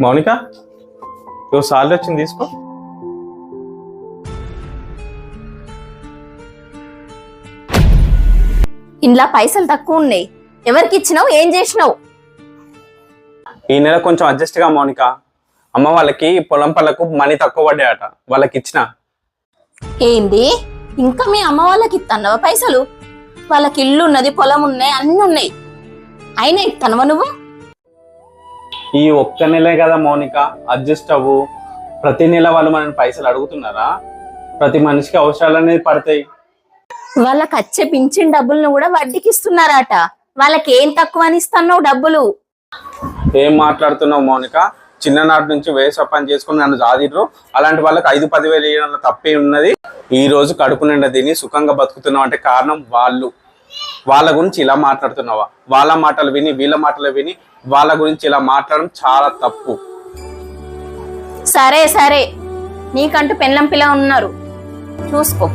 మౌనిక ఇవ్వ సాలరీ వచ్చింది తీసుకో. ఇంట్లో పైసలు తక్కువ ఉన్నాయి. ఎవరికి ఇచ్చినావు ఏం చేసినావు? ఈ నెల కొంచెం అడ్జస్ట్గా మౌనిక. అమ్మ వాళ్ళకి పొలం పళ్ళకు మనీ తక్కువ పడ్డాయట వాళ్ళకి ఇచ్చిన. ఏంది? ఇంకా మీ అమ్మ వాళ్ళకి ఇత్తన్నావా పైసలు? వాళ్ళకి ఇల్లు ఉన్నది పొలం ఉన్నాయి అన్ని ఉన్నాయి. అయినా ఇత్తనవా నువ్వు? ఈ ఒక్క నెలే కదా మౌనిక అడ్జస్ట్ అవ్వు. ప్రతి నెల వాళ్ళు మనని పైసలు అడుగుతున్నారా? ప్రతి మనిషికి అవసరాలు అనేది పడతాయి. వాళ్ళకి వచ్చే పింఛన్ డబ్బులను కూడా వడ్డీకి ఇస్తున్నారట. వాళ్ళకి ఏం తక్కువ అని ఇస్తున్నావు డబ్బులు? ఏం మాట్లాడుతున్నావు మౌనిక? చిన్ననాటి నుంచి వేస పని చేసుకుని నన్ను సాదిర్రు అలాంటి వాళ్ళకి ఐదు పదివేలు ఇవ్వడంలో తప్పే ఉన్నది. ఈ రోజు కడుపు నిండా తిని సుఖంగా బతుకుతున్నావు అంటే కారణం వాళ్ళు. వాళ్ళ గురించి ఇలా మాట్లాడుతున్నావా? వాళ్ళ మాటలు విని వీళ్ళ మాటలు విని వాళ్ళ గురించి ఇలా మాట్లాడడం చాలా తప్పు. సరే సరే. నీకంటూ పెళ్ళం పిల్ల ఉన్నారు. చూసుకో.